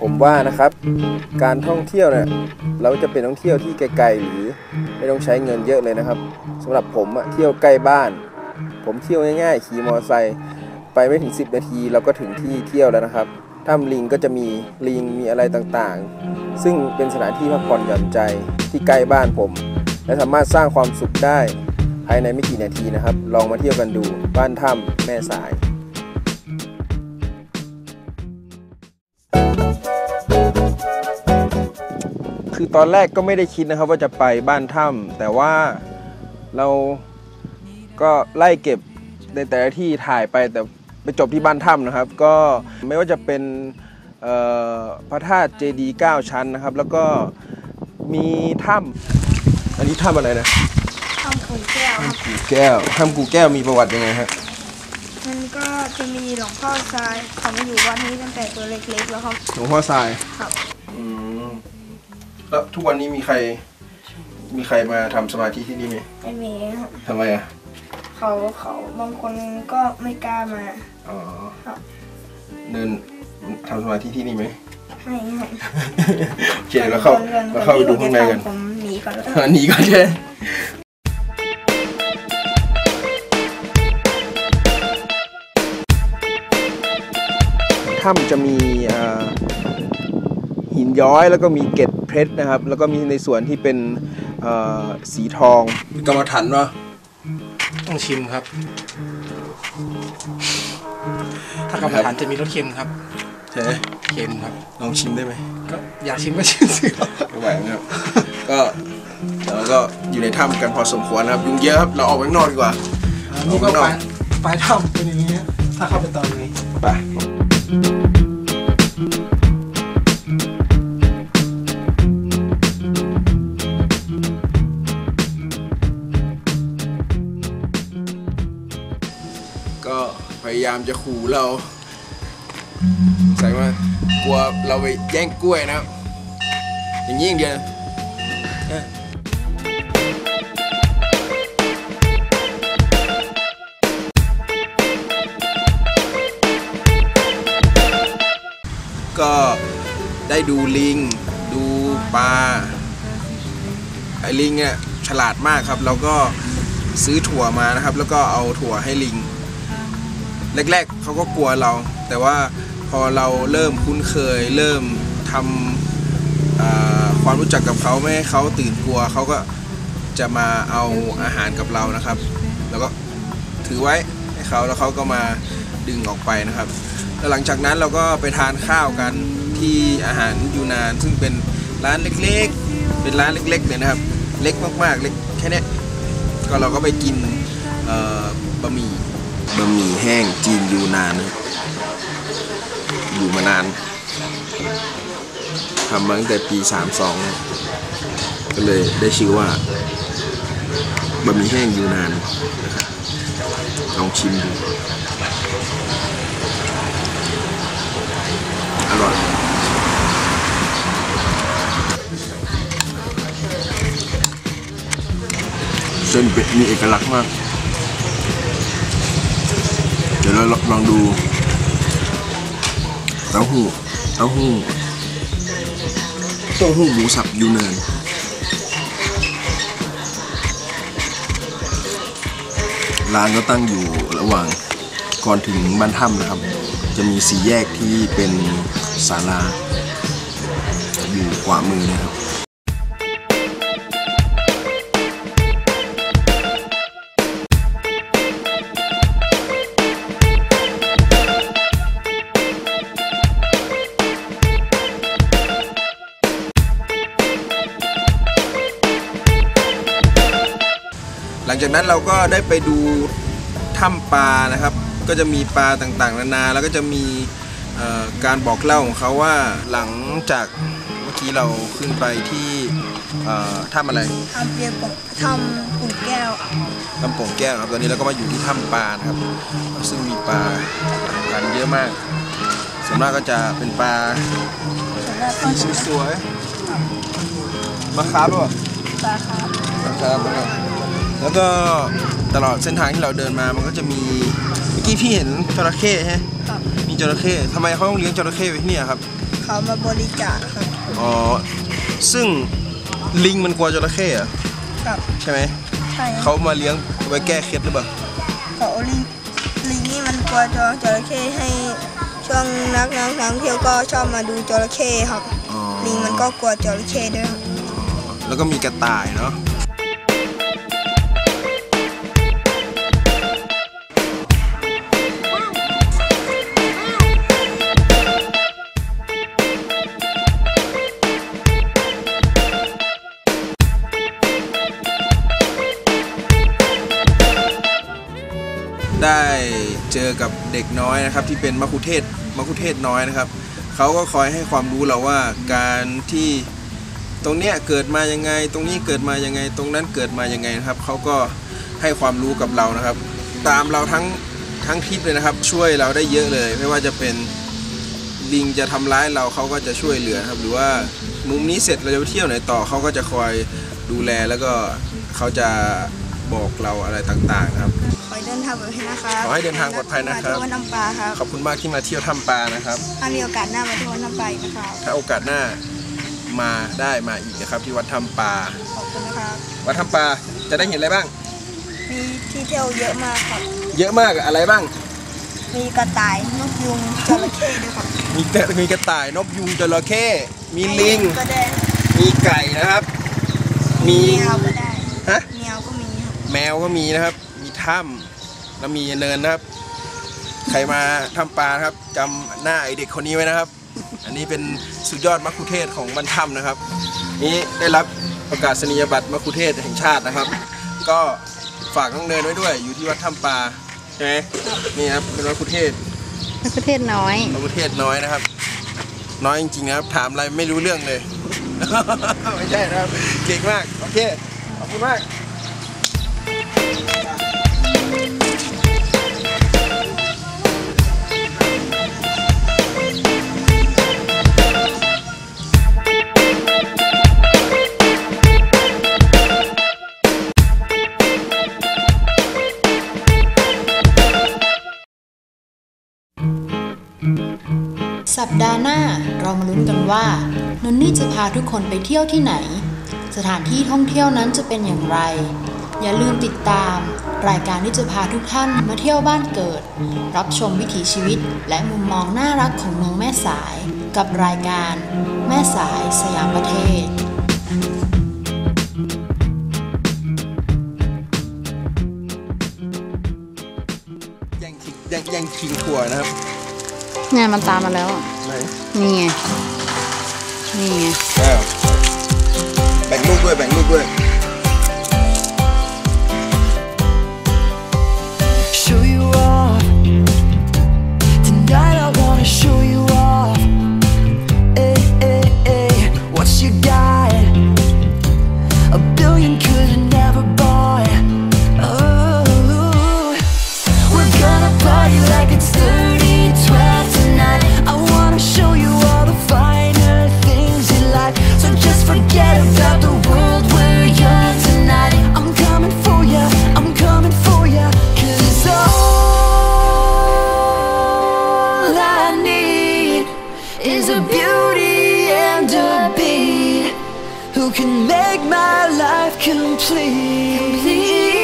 ผมว่านะครับ การท่องเที่ยวเนี่ยเราจะเป็นท่องเที่ยวที่ไกลๆหรือไม่ต้องใช้เงินเยอะเลยนะครับสำหรับผมอะเที่ยวใกล้บ้าน ผมเที่ยวง่ายๆขี่มอเตอร์ไซค์ไปไม่ถึง 10 นาทีเราก็ถึงที่เที่ยวแล้วนะครับถ้ำลิงก็จะมีลิงมีอะไรต่างๆ ซึ่งเป็นสถานที่พักผ่อนหย่อนใจที่ใกล้บ้านผม และสามารถสร้างความสุขได้ภายในไม่กี่นาทีนะครับ ลองมาเที่ยวกันดูบ้านถ้ำแม่สาย คือตอนแรกก็ไม่ได้คิดนะครับ ว่าจะไปบ้านถ้ำแต่ว่าเราก็ไล่เก็บในแต่ละที่ถ่ายไปแต่ไปจบที่บ้านถ้ำนะครับ ก็ไม่ว่าจะเป็นเอ่อพระธาตุเจดีย์9ชั้นนะครับ แล้วก็มีถ้ำอันนี้ถ้ำอะไรนะทำขุนแก้วครับกูแก้วถ้ำกูแก้วมีประวัติยังไงฮะมันก็จะมีหลวงพ่อทรายเขามาอยู่วัดนี้ตั้งแต่ตัวเล็กๆแล้วครับหลวงพ่อทรายครับอืม แล้วทุกวันนี้มีใคร มีใครมาทำสมาธิที่นี่ไหมไม่มีครับทำไมอะเขาเขาบางคนก็ไม่กล้ามาอ๋อครับเดินทำสมาธิที่นี่ไหมให้ให้โอเคเดี๋ยวเราเข้าเราเข้าไปดูข้างในกัน ผมหนีก่อนอันนี้ก็ใช่ถ้ำจะมีเอ่อ หินย้อย แล้วก็มีเกล็ดเพชรนะครับ แล้วก็มีในส่วนที่เป็นเอ่อสีทองกรรมฐานวะต้องชิมครับ ถ้ากรรมฐานจะมีรสเค็มครับใช่ไหมเค็มครับลองชิมได้ไหมก็อยากชิมก็ชิมสิครับไม่ไหวนะครับก็เราก็อยู่ในถ้ำกันพอสมควรนะครับ ยุงเยอะครับเราออกไปข้างนอกดีกว่านี่ก็ปลายปลายถ้ำเป็นอย่างนี้ฮะถ้าเข้าไปตอน จะขู่เราใส่ว่ากลัวเราไปแย่งกล้วยนะครับ อย่างนี้อย่างเดียวก็ได้ดูลิง ดูปลาไอ้ลิงเนี่ยฉลาดมากครับเราก็ซื้อถั่วมานะครับ แล้วก็เอาถั่วให้ลิง แรกๆเขาก็กลัวเรา แต่ว่าพอเราเริ่มคุ้นเคย เริ่มทำความรู้จักกับเขาไม่ให้เขาตื่นกลัวเขาก็จะมาเอาอาหารกับเรานะครับ แล้วก็ถือไว้ให้เขาแล้วเขาก็มาดึงออกไปนะครับแล้วหลังจากนั้นเราก็ไปทานข้าวกันที่อาหารยูนาน ซึ่งเป็นร้านเล็กๆ เป็นร้านเล็กๆเลยนะครับ เล็กมากๆ เล็กแค่เนี้ยก็เราก็ไปกินบะหมี่ บะหมี่แห้งจีนยูนานอยู่มานานทำมาตั้งแต่ปี 32 ก็เลยได้ชื่อว่าบะหมี่แห้งยูนานนะครับลองชิมดูอร่อยเส้นเป็ดมีเอกลักษณ์มาก เราลองดูเต้าหู้เต้าหู้เต้าหู้หมูสับยูเนินร้านก็ตั้งอยู่ระหว่างก่อนถึงบ้านถ้ำนะครับ จะมีสี่แยกที่เป็นศาลาอยู่ขวามือนะครับ หลังจากนั้นเราก็ได้ไปดูถ้ำปลานะครับ ก็จะมีปลาต่างๆ นานา แล้วก็จะมีเอ่อการบอกเล่าของเขาว่าหลังจากเมื่อกี้เราขึ้นไปที่เอ่อถ้ำอะไรทำเปียกบทำขุนแก้วถ้ำโป่งแก้วนะครับตอนนี้เราก็มาอยู่ที่ถ้ำปลานะครับ ซึ่งมีปลาพันธุ์เยอะมากส่วนมากก็จะเป็นปลาส่วนแรกก็สีสวยๆมาคาร์ฟป่ะปลาครับนะครับ แล้วก็ตลอดเส้นทางที่เราเดินมามันก็จะมีเมื่อกี้พี่เห็นจระเข้ใช่ไหมครับมีจระเข้ทำไมเขาต้องเลี้ยงจระเข้ไว้ที่เนี่ยครับเขามาบริจาคครับอ๋อซึ่งลิงมันกลัวจระเข้เหรอะครับใช่ไหมใช่ครับเขามาเลี้ยงไว้แก้เคล็ดหรือเปล่าเขาลิงลิงนี่มันกลัวจจระเข้ให้ช่วงนักนักนักเที่ยวก็ชอบมาดูจระเข้ครับ อ๋อลิงมันก็กลัวจระเข้ด้วยครับแล้วก็มีกระต่ายเนาะ เจอกับเด็กน้อยนะครับที่เป็นมัคคุเทศก์มัคคุเทศก์น้อยนะครับเขาก็คอยให้ความรู้เราว่าการที่ตรงเนี้ยเกิดมายังไง ตรงนี้เกิดมายังไง ตรงนั้นเกิดมายังไงนะครับเขาก็ให้ความรู้กับเรานะครับ ตามเราทั้งทั้งทริปเลยนะครับ ช่วยเราได้เยอะเลย ไม่ว่าจะเป็นลิงจะทำร้ายเราเขาก็จะช่วยเหลือครับ หรือว่ามุมนี้เสร็จเราจะเที่ยวไหนต่อเขาก็จะคอยดูแลแล้วก็เขาจะ บอกเราอะไรต่างๆนะครับ ขอให้เดินทางปลอดภัยนะครับขอให้เดินทางปลอดภัยนะครับ มาเที่ยววัดน้ำปลาครับขอบคุณมากที่มาเที่ยวถ้ำปลานะครับ ถ้ามีโอกาสหน้ามาเที่ยววัดน้ำปลาอีกนะครับ ถ้าโอกาสหน้ามาได้มาอีกนะครับ ที่วัดถ้ำปลา ขอบคุณนะครับ วัดถ้ำปลาจะได้เห็นอะไรบ้าง มีที่เที่ยวเยอะมากครับ เยอะมากอะอะไรบ้าง มีกระต่าย นกยุง จระเข้ด้วยครับมีแต่มีกระต่ายนกยุงจระเข้มีลิงก็ได้มีไก่นะครับ มีแมวก็ได้ฮะ แมวก็มีครับ แมวก็มีนะครับ มีถ้ำแล้วมีเนินนะครับ ใครมาถ้ำปลานะครับจำหน้าไอเด็กคนนี้ไว้นะครับ อันนี้เป็นสุดยอดมัคคุเทศก์ของบรรถ้ำนะครับ นี้ได้รับประกาศนียบัตรมัคคุเทศก์แห่งชาตินะครับ ก็ฝากน้องเนินไว้ด้วย อยู่ที่วัดถ้ำปลาใช่ไหมนี่ครับเป็นมัคคุเทศก์ประเทศน้อยมัคคุเทศก์น้อยนะครับ น้อยจริงๆนะครับ ถามอะไรไม่รู้เรื่องเลย ไม่ใช่นะครับ เก่งมาก โอเค ขอบคุณมาก สัปดาห์หน้าเรามาลุ้นกันว่านนนี่จะพาทุกคนไปเที่ยวที่ไหน สถานที่ท่องเที่ยวนั้นจะเป็นอย่างไร อย่าลืมติดตาม รายการที่จะพาทุกท่านมาเที่ยวบ้านเกิด รับชมวิถีชีวิต และมุมมองน่ารักของเมืองแม่สาย กับรายการ แม่สายสยามประเทศแย่งชิงแย่งแย่งชิงถั่วนะครับเนี่ยมันตามมาแล้วอะไหนนี่ไง นี่ไง อ้าวแบ่งลูกด้วยแบ่งลูกด้วย forget about the world. We're young tonight. I'm coming for ya. I'm coming for all I need is a beauty and a who can make my life complete.